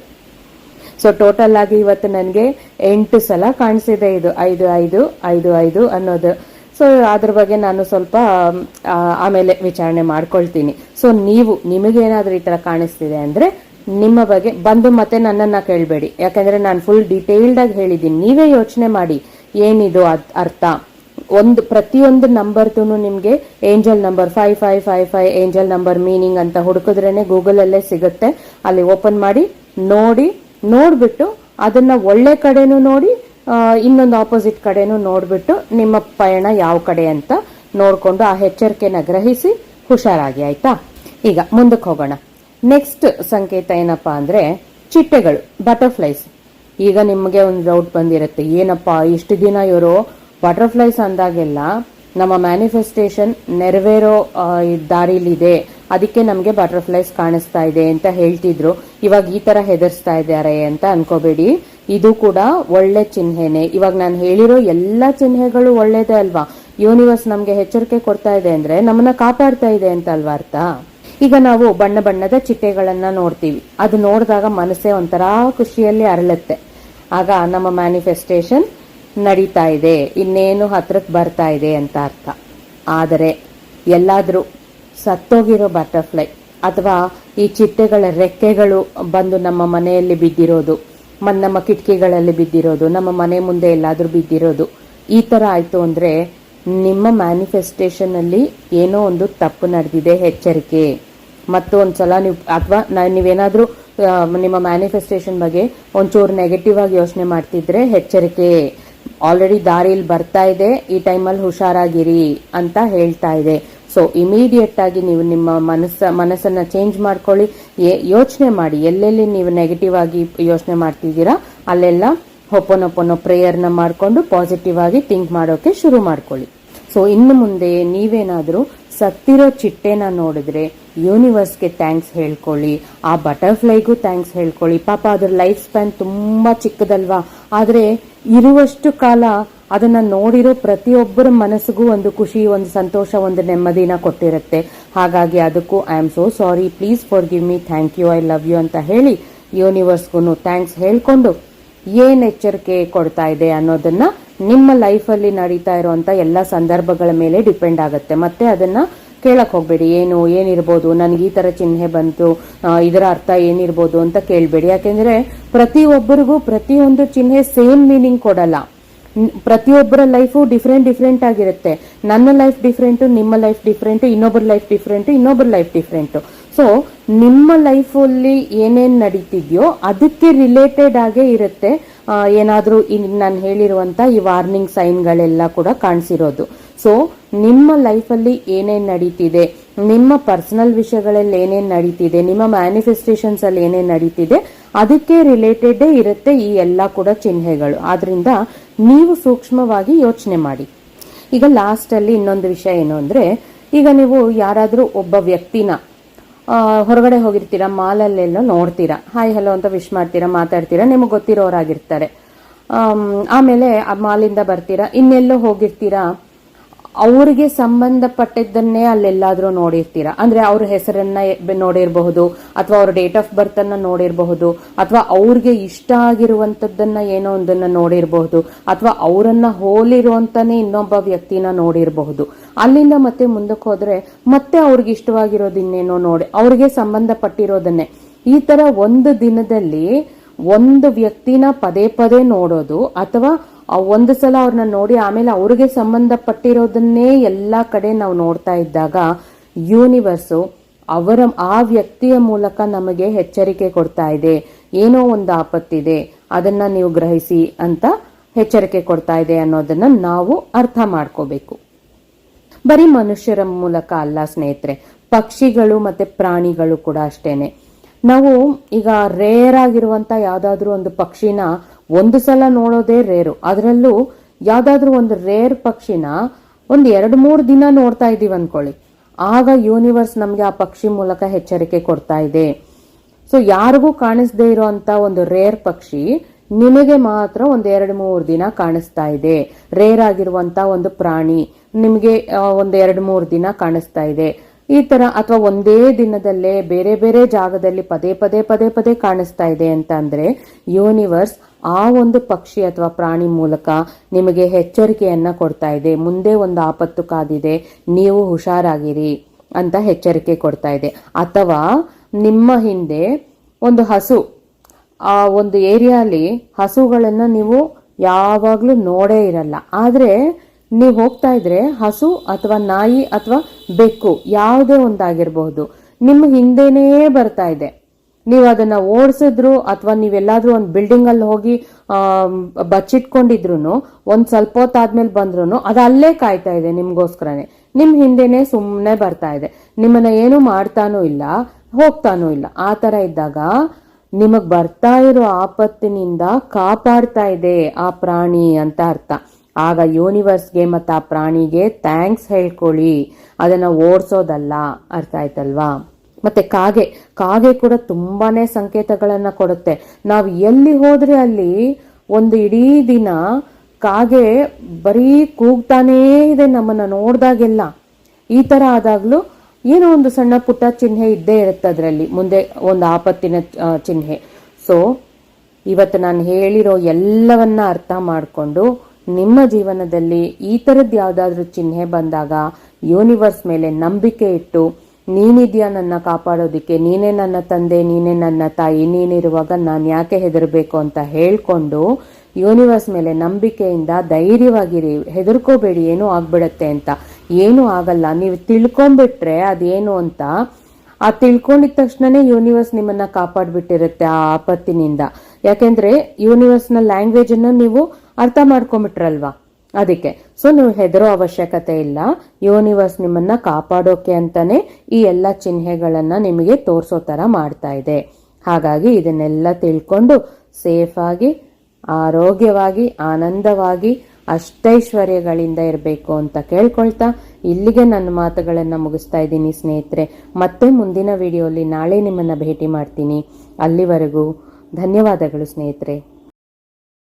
ಸೊ ಟೋಟಲ್ ಆಗಿ ಇವತ್ತು ನನಗೆ ಎಂಟು ಸಲ ಕಾಣಿಸಿದೆ ಇದು. ಐದು ಐದು ಐದು ಐದು ಅನ್ನೋದು. ಸೊ ಅದ್ರ ಬಗ್ಗೆ ನಾನು ಸ್ವಲ್ಪ ಆಮೇಲೆ ವಿಚಾರಣೆ ಮಾಡ್ಕೊಳ್ತೀನಿ. ಸೊ ನೀವು ನಿಮಗೇನಾದ್ರೂ ಈ ತರ ಕಾಣಿಸ್ತಿದೆ ಅಂದ್ರೆ ನಿಮ್ಮ ಬಗ್ಗೆ ಬಂದು ಮತ್ತೆ ನನ್ನನ್ನ ಕೇಳಬೇಡಿ. ಯಾಕಂದ್ರೆ ನಾನು ಫುಲ್ ಡೀಟೇಲ್ಡ್ ಆಗಿ ಹೇಳಿದ್ದೀನಿ. ನೀವೇ ಯೋಚನೆ ಮಾಡಿ. ಏನಿದು ಅದು ಅರ್ಥ? ಒಂದು, ಪ್ರತಿಯೊಂದು ನಂಬರ್ದು ನಿಮಗೆ angel number five five five five angel number meaning ಅಂತ ಹುಡುಕಿದ್ರೇನೆ ಗೂಗಲ್ ಅಲ್ಲೇ ಸಿಗುತ್ತೆ. ಅಲ್ಲಿ ಓಪನ್ ಮಾಡಿ, ನೋಡಿ, ನೋಡ್ಬಿಟ್ಟು ಅದನ್ನ ಒಳ್ಳೆ ಕಡೆನೂ ನೋಡಿ ಇನ್ನೊಂದು ಆಪೋಸಿಟ್ ಕಡೆನೂ ನೋಡ್ಬಿಟ್ಟು ನಿಮ್ಮ ಪಯಣ ಯಾವ ಕಡೆ ಅಂತ ನೋಡ್ಕೊಂಡು ಆ ಎಚ್ಚರಿಕೆನ ಗ್ರಹಿಸಿ ಹುಷಾರಾಗಿ, ಆಯ್ತಾ? ಈಗ ಮುಂದಕ್ಕೆ ಹೋಗೋಣ. ನೆಕ್ಸ್ಟ್ ಸಂಕೇತ ಏನಪ್ಪಾ ಅಂದ್ರೆ ಚಿಟ್ಟೆಗಳು ಬಟರ್ಫ್ಲೈಸ್ ಈಗ ನಿಮಗೆ ಒಂದು ಡೌಟ್ ಬಂದಿರುತ್ತೆ. ಏನಪ್ಪ, ಇಷ್ಟು ದಿನ ಇವರು ಬಟರ್ಫ್ಲೈಸ್ ಅಂದಾಗೆಲ್ಲ ನಮ್ಮ ಮ್ಯಾನಿಫೆಸ್ಟೇಷನ್ ನೆರವೇರೋ ದಾರಿಲಿದೆ. ಅದಕ್ಕೆ ನಮಗೆ ಬಟರ್ಫ್ಲೈಸ್ ಕಾಣಿಸ್ತಾ ಇದೆ ಅಂತ ಹೇಳ್ತಿದ್ರು. ಇವಾಗ ಈ ತರ ಹೆದರ್ಸ್ತಾ ಇದ್ದಾರೆ ಅಂತ ಅನ್ಕೋಬೇಡಿ. ಇದು ಕೂಡ ಒಳ್ಳೆ ಚಿಹ್ನೆನೆ. ಇವಾಗ ನಾನು ಹೇಳಿರೋ ಎಲ್ಲಾ ಚಿಹ್ನೆಗಳು ಒಳ್ಳೇದೇ ಅಲ್ವಾ? ಯೂನಿವರ್ಸ್ ನಮ್ಗೆ ಎಚ್ಚರಿಕೆ ಕೊಡ್ತಾ ಇದೆ ಅಂದ್ರೆ ನಮ್ಮನ್ನ ಕಾಪಾಡ್ತಾ ಇದೆ ಅಂತ ಅಲ್ವಾ ಅರ್ಥ? ಈಗ ನಾವು ಬಣ್ಣ ಬಣ್ಣದ ಚಿಟ್ಟೆಗಳನ್ನ ನೋಡ್ತೀವಿ. ಅದು ನೋಡಿದಾಗ ಮನಸ್ಸೇ ಒಂಥರ ಖುಷಿಯಲ್ಲಿ ಅರಳುತ್ತೆ. ಆಗ ನಮ್ಮ ಮ್ಯಾನಿಫೆಸ್ಟೇಷನ್ ನಡೀತಾ ಇದೆ. ಇನ್ನೇನು ಹತ್ರಕ್ಕೆ ಬರ್ತಾ ಇದೆ ಅಂತ ಅರ್ಥ. ಆದರೆ ಎಲ್ಲಾದರೂ ಸತ್ತೋಗಿರೋ ಬಟರ್ಫ್ಲೈ ಅಥವಾ ಈ ಚಿಟ್ಟೆಗಳ ರೆಕ್ಕೆಗಳು ಬಂದು ನಮ್ಮ ಮನೆಯಲ್ಲಿ ಬಿದ್ದಿರೋದು ನಮ್ಮ ಕಿಟಕಿಗಳಲ್ಲಿ ಬಿದ್ದಿರೋದು, ನಮ್ಮ ಮನೆ ಮುಂದೆ ಎಲ್ಲಾದರೂ ಬಿದ್ದಿರೋದು, ಈ ಥರ ಆಯಿತು ಅಂದರೆ ನಿಮ್ಮ ಮ್ಯಾನಿಫೆಸ್ಟೇಷನ್ ಅಲ್ಲಿ ಏನೋ ಒಂದು ತಪ್ಪು ನಡೆದಿದೆ, ಎಚ್ಚರಿಕೆ. ಮತ್ತು ಒಂದ್ಸಲ ನೀವು ಅಥವಾ ನೀವೇನಾದ್ರೂ ನೀವೇನಾದರೂ ನಿಮ್ಮ ಮ್ಯಾನಿಫೆಸ್ಟೇಷನ್ ಬಗ್ಗೆ ಒಂಚೂರು ನೆಗೆಟಿವ್ ಆಗಿ ಯೋಚನೆ ಮಾಡ್ತಿದ್ರೆ ಎಚ್ಚರಿಕೆ. ಆಲ್ರೆಡಿ ದಾರಿಯಲ್ಲಿ ಬರ್ತಾ ಇದೆ, ಈ ಟೈಮಲ್ಲಿ ಹುಷಾರಾಗಿರಿ ಅಂತ ಹೇಳ್ತಾ ಇದೆ. ಸೊ ಇಮಿಡಿಯೇಟ್ ಆಗಿ ನೀವು ನಿಮ್ಮ ಮನಸ್ಸ, ಮನಸ್ಸನ್ನ ಚೇಂಜ್ ಮಾಡ್ಕೊಳ್ಳಿ. ಯೋಚನೆ ಮಾಡಿ, ಎಲ್ಲೆಲ್ಲಿ ನೀವು ನೆಗೆಟಿವ್ ಆಗಿ ಯೋಚನೆ ಮಾಡ್ತಿದ್ದೀರಾ, ಅಲ್ಲೆಲ್ಲ ಹೊಪ್ಪನೊಪ್ಪನೋ ಪ್ರೇಯರ್ನ ಮಾಡಿಕೊಂಡು ಪಾಸಿಟಿವ್ ಆಗಿ ಥಿಂಕ್ ಮಾಡೋಕೆ ಶುರು ಮಾಡ್ಕೊಳ್ಳಿ. ಸೊ ಇನ್ನು ಮುಂದೆ ನೀವೇನಾದರೂ ಸತ್ತಿರೋ ಚಿಟ್ಟೆನ ನೋಡಿದ್ರೆ ಯೂನಿವರ್ಸ್ಗೆ ಥ್ಯಾಂಕ್ಸ್ ಹೇಳ್ಕೊಳ್ಳಿ. ಆ ಬಟರ್ಫ್ಲೈಗೂ ಥ್ಯಾಂಕ್ಸ್ ಹೇಳ್ಕೊಳ್ಳಿ. ಪಾಪ ಅದ್ರ ಲೈಫ್ ಸ್ಪ್ಯಾನ್ ತುಂಬಾ ಚಿಕ್ಕದಲ್ವಾ? ಆದ್ರೆ ಇರುವಷ್ಟು ಕಾಲ ಅದನ್ನ ನೋಡಿರೋ ಪ್ರತಿಯೊಬ್ಬರ ಮನಸ್ಸಿಗೂ ಒಂದು ಖುಷಿ, ಒಂದು ಸಂತೋಷ, ಒಂದು ನೆಮ್ಮದಿನ ಕೊಟ್ಟಿರುತ್ತೆ. ಹಾಗಾಗಿ ಅದಕ್ಕೂ I am so sorry please forgive me thank you I love you ಅಂತ ಹೇಳಿ ಯೂನಿವರ್ಸ್ಗೂ ಥ್ಯಾಂಕ್ಸ್ ಹೇಳ್ಕೊಂಡು ಏನ್ ಎಚ್ಚರಿಕೆ ಕೊಡ್ತಾ ಇದೆ ಅನ್ನೋದನ್ನ ನಿಮ್ಮ ಲೈಫಲ್ಲಿ ನಡೀತಾ ಇರುವಂತ ಎಲ್ಲ ಸಂದರ್ಭಗಳ ಮೇಲೆ ಡಿಪೆಂಡ್ ಆಗುತ್ತೆ. ಮತ್ತೆ ಅದನ್ನ ಕೇಳಕ್ ಹೋಗ್ಬೇಡಿ. ಏನು, ಏನಿರ್ಬೋದು? ನನಗೆ ಈ ತರ ಚಿಹ್ನೆ ಬಂತು. ಇದರ ಅರ್ಥ ಏನಿರ್ಬೋದು ಅಂತ ಕೇಳ್ಬೇಡಿ. ಯಾಕೆಂದ್ರೆ ಪ್ರತಿಯೊಬ್ಬರಿಗೂ ಪ್ರತಿಯೊಂದು ಚಿಹ್ನೆ ಸೇಮ್ ಮೀನಿಂಗ್ ಕೊಡಲ್ಲ. ಪ್ರತಿಯೊಬ್ಬರ ಲೈಫು ಡಿಫ್ರೆಂಟ್ ಡಿಫ್ರೆಂಟ್ ಆಗಿರುತ್ತೆ. ನನ್ನ ಲೈಫ್ ಡಿಫ್ರೆಂಟ್, ನಿಮ್ಮ ಲೈಫ್ ಡಿಫ್ರೆಂಟ್, ಇನ್ನೊಬ್ಬರ ಲೈಫ್ ಡಿಫ್ರೆಂಟ್, ಇನ್ನೊಬ್ಬರ ಲೈಫ್ ಡಿಫ್ರೆಂಟ್. ಸೊ, ನಿಮ್ಮ ಲೈಫಲ್ಲಿ ಏನೇನ್ ನಡೀತಿದ್ಯೋ ಅದಕ್ಕೆ ರಿಲೇಟೆಡ್ ಆಗೇ ಇರುತ್ತೆ. ಆ, ಈ ನಾನು ಹೇಳಿರುವಂಥ ಈ ವಾರ್ನಿಂಗ್ ಸೈನ್ಗಳೆಲ್ಲ ಕೂಡ ಕಾಣಿಸಿರೋದು. ಸೊ ನಿಮ್ಮ ಲೈಫಲ್ಲಿ ಏನೇನು ನಡೀತಿದೆ ನಿಮ್ಮ ಪರ್ಸನಲ್ ವಿಷಯಗಳಲ್ಲಿ ಏನೇನು ನಡೀತಿದೆ ನಿಮ್ಮ ಮ್ಯಾನಿಫೆಸ್ಟೇಷನ್ಸ್ ಅಲ್ಲಿ ಏನೇನು ನಡೀತಿದೆ ಅದಕ್ಕೆ ರಿಲೇಟೆಡೇ ಇರುತ್ತೆ ಈ ಎಲ್ಲ ಕೂಡ ಚಿಹ್ನೆಗಳು. ಆದ್ರಿಂದ ನೀವು ಸೂಕ್ಷ್ಮವಾಗಿ ಯೋಚನೆ ಮಾಡಿ. ಈಗ ಲಾಸ್ಟ್ ಅಲ್ಲಿ ಇನ್ನೊಂದು ವಿಷಯ ಏನು ಅಂದ್ರೆ ಈಗ ನೀವು ಯಾರಾದರೂ ಒಬ್ಬ ವ್ಯಕ್ತಿನ ಹೊರಗಡೆ ಹೋಗಿರ್ತೀರಾ, ಮಾಲಲ್ಲೆಲ್ಲ ನೋಡ್ತೀರಾ. ಹಾಯ್, ಹಲೋ ಅಂತ ವಿಶ್ ಮಾಡ್ತೀರಾ, ಮಾತಾಡ್ತೀರಾ, ನಿಮಗೆ ಗೊತ್ತಿರೋರಾಗಿರ್ತಾರೆ. ಆಮೇಲೆ ಆ ಮಾಲಿಂದ ಬರ್ತೀರಾ, ಇನ್ನೆಲ್ಲೋ ಹೋಗಿರ್ತೀರಾ ಅವ್ರಿಗೆ ಸಂಬಂಧಪಟ್ಟಿದ್ದನ್ನೇ ಅಲ್ಲೆಲ್ಲಾದ್ರೂ ನೋಡಿರ್ತೀರಾ? ಅಂದ್ರೆ ಅವ್ರ ಹೆಸರನ್ನ ನೋಡಿರಬಹುದು, ಅಥವಾ ಅವ್ರ ಡೇಟ್ ಆಫ್ ಬರ್ತ್ ಅನ್ನ ನೋಡಿರಬಹುದು, ಅಥವಾ ಅವ್ರಿಗೆ ಇಷ್ಟ ಆಗಿರುವಂತದ್ದನ್ನ ಏನೋ ಒಂದನ್ನ ನೋಡಿರಬಹುದು, ಅಥವಾ ಅವರನ್ನ ಹೋಲಿರುವಂತಾನೆ ಇನ್ನೊಬ್ಬ ವ್ಯಕ್ತಿನ ನೋಡಿರಬಹುದು. ಅಲ್ಲಿಂದ ಮತ್ತೆ ಮುಂದಕ್ಕೆ ಹೋದ್ರೆ ಮತ್ತೆ ಅವ್ರಿಗೆ ಇಷ್ಟವಾಗಿರೋದಿನ್ನೇನೋ ನೋಡಿ, ಅವ್ರಿಗೆ ಸಂಬಂಧಪಟ್ಟಿರೋದನ್ನೇ. ಈ ತರ ಒಂದು ದಿನದಲ್ಲಿ ಒಂದು ವ್ಯಕ್ತಿನ ಪದೇ ಪದೇ ನೋಡೋದು ಅಥವಾ ಒಂದು ಸಲ ಅವ್ರನ್ನ ನೋಡಿ ಆಮೇಲೆ ಅವ್ರಿಗೆ ಸಂಬಂಧಪಟ್ಟಿರೋದನ್ನೇ ಎಲ್ಲ ಕಡೆ ನಾವು ನೋಡ್ತಾ ಇದ್ದಾಗ ಯೂನಿವರ್ಸು ಅವರ ಆ ವ್ಯಕ್ತಿಯ ಮೂಲಕ ನಮಗೆ ಎಚ್ಚರಿಕೆ ಕೊಡ್ತಾ ಇದೆ. ಏನೋ ಒಂದು ಆಪತ್ತಿದೆ, ಅದನ್ನ ನೀವು ಗ್ರಹಿಸಿ ಅಂತ ಎಚ್ಚರಿಕೆ ಕೊಡ್ತಾ ಇದೆ ಅನ್ನೋದನ್ನ ನಾವು ಅರ್ಥ ಮಾಡ್ಕೋಬೇಕು. ಬರೀ ಮನುಷ್ಯರ ಮೂಲಕ ಅಲ್ಲ ಸ್ನೇಹಿತರೆ, ಪಕ್ಷಿಗಳು ಮತ್ತೆ ಪ್ರಾಣಿಗಳು ಕೂಡ ಅಷ್ಟೇನೆ. ನಾವು ಈಗ ರೇರ್ ಆಗಿರುವಂತ ಯಾವ್ದಾದ್ರು ಒಂದು ಪಕ್ಷಿನ ಒಂದು ಸಲ ನೋಡೋದೇ ರೇರು ಅದರಲ್ಲೂ ಯಾವ್ದಾದ್ರು ಒಂದು ರೇರ್ ಪಕ್ಷಿನ ಒಂದು ಎರಡು ಮೂರು ದಿನ ನೋಡ್ತಾ ಇದ್ದೀವಿ ಅನ್ಕೊಳ್ಳಿ. ಆಗ ಯೂನಿವರ್ಸ್ ನಮ್ಗೆ ಆ ಪಕ್ಷಿ ಮೂಲಕ ಎಚ್ಚರಿಕೆ ಕೊಡ್ತಾ ಇದೆ. ಸೊ ಯಾರಿಗೂ ಕಾಣಿಸದೇ ಇರುವಂತ ಒಂದು ರೇರ್ ಪಕ್ಷಿ ನಿಮಗೆ ಮಾತ್ರ ಒಂದ್ ಎರಡ್ ಮೂರ್ ದಿನ ಕಾಣಿಸ್ತಾ ಇದೆ. ರೇರ್ ಆಗಿರುವಂತ ಒಂದು ಪ್ರಾಣಿ ನಿಮಗೆ ಒಂದು ಎರಡು ಮೂರು ಮೂರ್ ದಿನ ಕಾಣಿಸ್ತಾ ಇದೆ. ಈ ತರ ಅಥವಾ ಒಂದೇ ದಿನದಲ್ಲೇ ಬೇರೆ ಬೇರೆ ಜಾಗದಲ್ಲಿ ಪದೇ ಪದೇ ಪದೇ ಪದೇ ಕಾಣಿಸ್ತಾ ಇದೆ ಅಂತ ಅಂದ್ರೆ ಯೂನಿವರ್ಸ್ ಆ ಒಂದು ಪಕ್ಷಿ ಅಥವಾ ಪ್ರಾಣಿ ಮೂಲಕ ನಿಮಗೆ ಎಚ್ಚರಿಕೆಯನ್ನ ಕೊಡ್ತಾ ಇದೆ. ಮುಂದೆ ಒಂದು ಆಪತ್ತು ಕಾದಿದೆ, ನೀವು ಹುಷಾರಾಗಿರಿ ಅಂತ ಎಚ್ಚರಿಕೆ ಕೊಡ್ತಾ ಇದೆ. ಅಥವಾ ನಿಮ್ಮ ಹಿಂದೆ ಒಂದು ಹಸು, ಆ ಒಂದು ಏರಿಯಾಲಿ ಹಸುಗಳನ್ನ ನೀವು ಯಾವಾಗ್ಲೂ ನೋಡೇ ಇರಲ್ಲ. ಆದ್ರೆ ನೀವು ಹೋಗ್ತಾ ಇದ್ರೆ ಹಸು ಅಥವಾ ನಾಯಿ ಅಥವಾ ಬೆಕ್ಕು ಯಾವುದೇ ಒಂದಾಗಿರಬಹುದು. ನಿಮ್ಮ ಹಿಂದೆನೇ ಬರ್ತಾ ಇದೆ. ನೀವು ಅದನ್ನ ಓಡಿಸಿದ್ರು ಅಥವಾ ನೀವೆಲ್ಲಾದ್ರೂ ಒಂದು ಬಿಲ್ಡಿಂಗ್ ಅಲ್ಲಿ ಹೋಗಿ ಬಚ್ಚಿಟ್ಕೊಂಡಿದ್ರು ಒಂದ್ ಸ್ವಲ್ಪ ಹೊತ್ತಾದ್ಮೇಲೆ ಬಂದ್ರು ಅದು ಅಲ್ಲೇ ಕಾಯ್ತಾ ಇದೆ ನಿಮ್ಗೋಸ್ಕರನೇ. ನಿಮ್ ಹಿಂದೆನೆ ಸುಮ್ಮನೆ ಬರ್ತಾ ಇದೆ. ನಿಮ್ಮನ್ನ ಏನು ಮಾಡ್ತಾನೂ ಇಲ್ಲ, ಹೋಗ್ತಾನೂ ಇಲ್ಲ. ಆ ತರ ಇದ್ದಾಗ ನಿಮಗ್ ಬರ್ತಾ ಇರೋ ಆಪತ್ತಿನಿಂದ ಕಾಪಾಡ್ತಾ ಇದೆ ಆ ಪ್ರಾಣಿ ಅಂತ ಅರ್ಥ. ಆಗ ಯೂನಿವರ್ಸ್ಗೆ ಮತ್ತು ಆ ಪ್ರಾಣಿಗೆ ಥ್ಯಾಂಕ್ಸ್ ಹೇಳ್ಕೊಳ್ಳಿ. ಅದನ್ನ ಓಡಿಸೋದಲ್ಲ. ಅರ್ಥ ಆಯ್ತಲ್ವಾ? ಮತ್ತೆ ಕಾಗೆ ಕಾಗೆ ಕೂಡ ತುಂಬಾನೇ ಸಂಕೇತಗಳನ್ನು ಕೊಡುತ್ತೆ. ನಾವು ಎಲ್ಲಿ ಹೋದರೆ ಅಲ್ಲಿ ಒಂದು ಇಡೀ ದಿನ ಕಾಗೆ ಬರೀ ಕೂಗ್ತಾನೇ ಇದೆ ನಮ್ಮನ್ನು ನೋಡಿದಾಗೆಲ್ಲ. ಈ ಥರ ಆದಾಗ್ಲೂ ಏನೋ ಒಂದು ಸಣ್ಣ ಪುಟ್ಟ ಚಿಹ್ನೆ ಇದ್ದೇ ಇರುತ್ತೆ ಅದರಲ್ಲಿ. ಮುಂದೆ ಒಂದು ಆಪತ್ತಿನ ಚಿಹ್ನೆ. ಸೊ ಇವತ್ತು ನಾನು ಹೇಳಿರೋ ಎಲ್ಲವನ್ನ ಅರ್ಥ ಮಾಡಿಕೊಂಡು ನಿಮ್ಮ ಜೀವನದಲ್ಲಿ ಈ ಥರದ್ದು ಯಾವುದಾದ್ರೂ ಚಿಹ್ನೆ ಬಂದಾಗ ಯೂನಿವರ್ಸ್ ಮೇಲೆ ನಂಬಿಕೆ ಇಟ್ಟು, ನೀನಿದ್ಯಾ ನನ್ನ ಕಾಪಾಡೋದಿಕ್ಕೆ, ನೀನೇ ನನ್ನ ತಂದೆ, ನೀನೇ ನನ್ನ ತಾಯಿ, ನೀನಿರುವಾಗ ನಾನು ಯಾಕೆ ಹೆದರಬೇಕು ಅಂತ ಹೇಳ್ಕೊಂಡು ಯೂನಿವರ್ಸ್ ಮೇಲೆ ನಂಬಿಕೆಯಿಂದ ಧೈರ್ಯವಾಗಿರಿ, ಹೆದರ್ಕೋಬೇಡಿ, ಏನೂ ಆಗ್ಬಿಡತ್ತೆ ಅಂತ. ಏನೂ ಆಗಲ್ಲ. ನೀವು ತಿಳ್ಕೊಂಬಿಟ್ರೆ ಅದೇನು ಅಂತ, ಆ ತಿಳ್ಕೊಂಡಿದ ತಕ್ಷಣನೇ ಯೂನಿವರ್ಸ್ ನಿಮ್ಮನ್ನ ಕಾಪಾಡ್ಬಿಟ್ಟಿರುತ್ತೆ ಆ ಆಪತ್ತಿನಿಂದ. ಯಾಕೆಂದ್ರೆ ಯೂನಿವರ್ಸ್ನ ಲ್ಯಾಂಗ್ವೇಜ್ ಅನ್ನ ನೀವು ಅರ್ಥ ಮಾಡ್ಕೊಂಬಿಟ್ರಲ್ವಾ ಅದಕ್ಕೆ. ಸೊ, ನೀವು ಹೆದರೋ ಅವಶ್ಯಕತೆ ಇಲ್ಲ. ಯೂನಿವರ್ಸ್ ನಿಮ್ಮನ್ನ ಕಾಪಾಡೋಕೆ ಅಂತಾನೆ ಈ ಎಲ್ಲ ಚಿಹ್ನೆಗಳನ್ನ ನಿಮಗೆ ತೋರಿಸೋ ತರ ಮಾಡ್ತಾ ಇದೆ. ಹಾಗಾಗಿ ಇದನ್ನೆಲ್ಲ ತಿಳ್ಕೊಂಡು ಸೇಫ್ ಆಗಿ ಆರೋಗ್ಯವಾಗಿ, ಆನಂದವಾಗಿ, ಅಷ್ಟೈಶ್ವರ್ಯಗಳಿಂದ ಇರಬೇಕು ಅಂತ ಕೇಳ್ಕೊಳ್ತಾ ಇಲ್ಲಿಗೆ ನನ್ನ ಮಾತುಗಳನ್ನು ಮುಗಿಸ್ತಾ ಇದ್ದೀನಿ ಸ್ನೇಹಿತರೆ. ಮತ್ತೆ ಮುಂದಿನ ವಿಡಿಯೋಲಿ ನಾಳೆ ನಿಮ್ಮನ್ನ ಭೇಟಿ ಮಾಡ್ತೀನಿ. ಅಲ್ಲಿವರೆಗೂ ಧನ್ಯವಾದಗಳು ಸ್ನೇಹಿತರೆ.